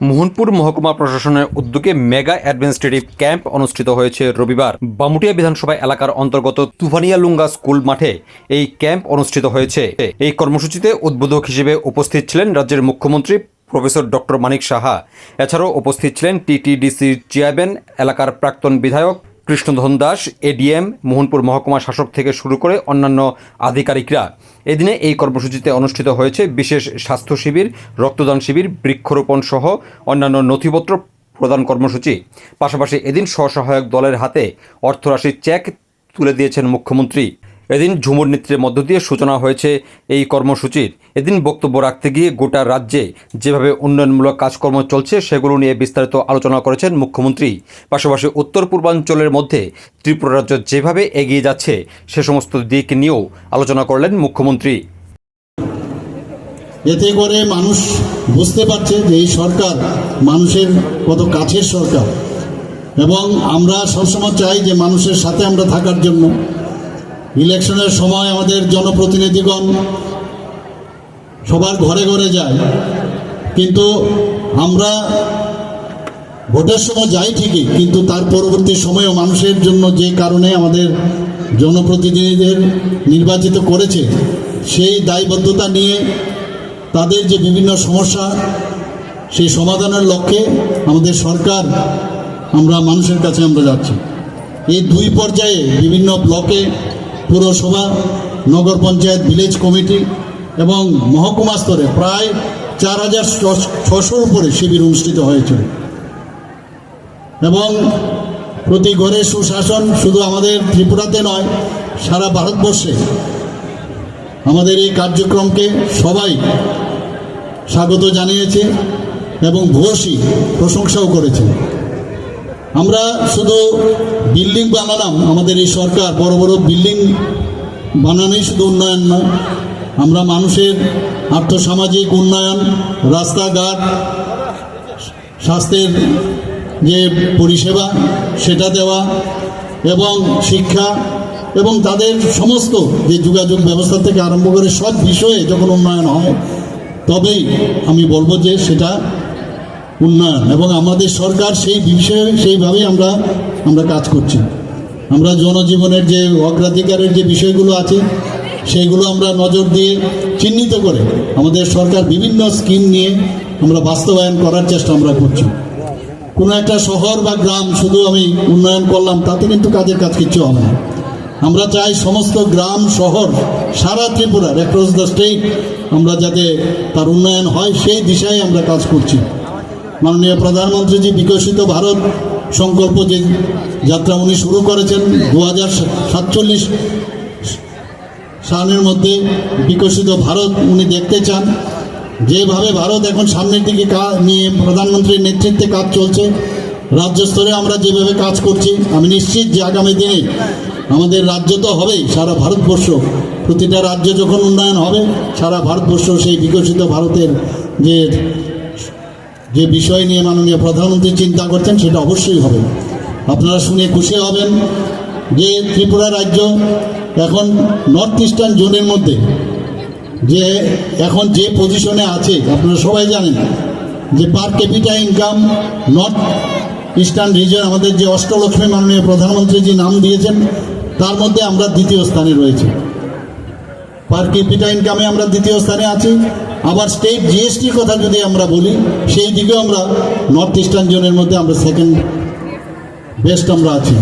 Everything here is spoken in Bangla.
মোহনপুর মহকুমা প্রশাসনের উদ্যোগে মেগা অ্যাডমিনিস্ট্রেটিভ ক্যাম্প অনুষ্ঠিত হয়েছে রবিবার। বামুটিয়া বিধানসভা এলাকার অন্তর্গত তুফানিয়ালুঙ্গা স্কুল মাঠে এই ক্যাম্প অনুষ্ঠিত হয়েছে। এই কর্মসূচিতে উদ্বোধক হিসেবে উপস্থিত ছিলেন রাজ্যের মুখ্যমন্ত্রী প্রফেসর ডক্টর মানিক সাহা। এছাড়াও উপস্থিত ছিলেন টিটিডিসির চেয়ারম্যান, এলাকার প্রাক্তন বিধায়ক কৃষ্ণধন দাস, এডিএম, মোহনপুর মহকুমা শাসক থেকে শুরু করে অন্যান্য আধিকারিকরা। এদিনে এই কর্মসূচিতে অনুষ্ঠিত হয়েছে বিশেষ স্বাস্থ্য শিবির, রক্তদান শিবির, বৃক্ষরোপণ সহ অন্যান্য নথিপত্র প্রদান কর্মসূচি। পাশাপাশি এদিন স্বসহায়ক দলের হাতে অর্থরাশির চেক তুলে দিয়েছেন মুখ্যমন্ত্রী। এদিন ঝুমুর নৃত্যের মধ্য দিয়ে সূচনা হয়েছে এই কর্মসূচির। এদিন বক্তব্য রাখতে গিয়ে গোটা রাজ্যে যেভাবে উন্নয়নমূলক কাজকর্ম চলছে, সেগুলো নিয়ে বিস্তারিত আলোচনা করেছেন মুখ্যমন্ত্রী। পাশাপাশি উত্তর পূর্বাঞ্চলের মধ্যে ত্রিপুরা রাজ্য যেভাবে এগিয়ে যাচ্ছে, সে সমস্ত দিক নিয়েও আলোচনা করলেন মুখ্যমন্ত্রী। এতে করে মানুষ বুঝতে পারছে যে এই সরকার মানুষের কত কাছের সরকার। এবং আমরা সবসময় চাই যে মানুষের সাথে আমরা থাকার জন্য। ইলেকশনের সময় আমাদের জনপ্রতিনিধিগণ সবার ঘরে ঘরে যায়। কিন্তু আমরা ভোটের সময় যাই ঠিকই, কিন্তু তার পরবর্তী সময়েও মানুষের জন্য যে কারণে আমাদের জনপ্রতিনিধিদের নির্বাচিত করেছে, সেই দায়বদ্ধতা নিয়ে তাদের যে বিভিন্ন সমস্যা, সেই সমাধানের লক্ষ্যে আমাদের সরকার, আমরা মানুষের কাছে আমরা যাচ্ছি। এই দুই পর্যায়ে বিভিন্ন ব্লকে পুরসভা, নগর পঞ্চায়েত, ভিলেজ কমিটি এবং মহকুমা স্তরে প্রায় চার হাজার ছশোর উপরে শিবির অনুষ্ঠিত হয়েছিল এবং প্রতি ঘরে সুশাসন শুধু আমাদের ত্রিপুরাতে নয়, সারা ভারতবর্ষে আমাদের এই কার্যক্রমকে সবাই স্বাগত জানিয়েছে এবং ভূয়সী প্রশংসাও করেছে। আমরা শুধু বিল্ডিং বানালাম, আমাদের এই সরকার বড় বড় বিল্ডিং বানানোই শুধু উন্নয়ন নয়। আমরা মানুষের আর্থসামাজিক উন্নয়ন, রাস্তাঘাট, স্বাস্থ্যের যে পরিষেবা, সেটা দেওয়া এবং শিক্ষা এবং তাদের সমস্ত যে যোগাযোগ ব্যবস্থা থেকে আরম্ভ করে সব বিষয়ে যখন উন্নয়ন হয়, তবেই আমি বলব যে সেটা উন্নয়ন এবং আমাদের সরকার সেই বিষয়ে সেইভাবেই আমরা আমরা কাজ করছি। আমরা জনজীবনের যে অগ্রাধিকারের যে বিষয়গুলো আছে, সেইগুলো আমরা নজর দিয়ে চিহ্নিত করে আমাদের সরকার বিভিন্ন স্কিম নিয়ে আমরা বাস্তবায়ন করার চেষ্টা আমরা করছি। কোনো একটা শহর বা গ্রাম শুধু আমি উন্নয়ন করলাম, তাতে কিন্তু কাজের কাজ কিচ্ছু হবে না। আমরা চাই সমস্ত গ্রাম, শহর, সারা ত্রিপুরার অ্যাক্রস দ্য স্টেট আমরা যাতে তার উন্নয়ন হয়, সেই দিশায় আমরা কাজ করছি। মাননীয় প্রধানমন্ত্রীজি, বিকশিত ভারত সংকল্প যে যাত্রা উনি শুরু করেছেন দু হাজার সাতচল্লিশ সালের মধ্যে বিকশিত ভারত উনি দেখতে চান। যেভাবে ভারত এখন সামনের দিকে কাজ নিয়ে প্রধানমন্ত্রীর নেতৃত্বে কাজ চলছে, রাজ্য স্তরে আমরা যেভাবে কাজ করছি, আমি নিশ্চিত যে আগামী দিনে আমাদের রাজ্য তো হবেই, সারা ভারতবর্ষ, প্রতিটা রাজ্য যখন উন্নয়ন হবে, সারা ভারতবর্ষ সেই বিকশিত ভারতের যে যে বিষয় নিয়ে মাননীয় প্রধানমন্ত্রী চিন্তা করছেন সেটা অবশ্যই হবে। আপনারা শুনে খুশি হবেন যে ত্রিপুরা রাজ্য এখন নর্থ ইস্টার্ন জোনের মধ্যে যে এখন যে পজিশনে আছে, আপনারা সবাই জানেন যে per capita income north eastern region আমাদের যে অষ্টলক্ষ্মী মাননীয় প্রধানমন্ত্রী যে নাম দিয়েছেন, তার মধ্যে আমরা দ্বিতীয় স্থানে রয়েছি। পার ক্যাপিটা ইনকামে আমরা দ্বিতীয় স্থানে আছি। আবার স্টেট জিএসটির কথা যদি আমরা বলি, সেই দিকেও আমরা নর্থ ইস্টার্ন জোনের মধ্যে আমরা সেকেন্ড বেস্ট আমরা আছি।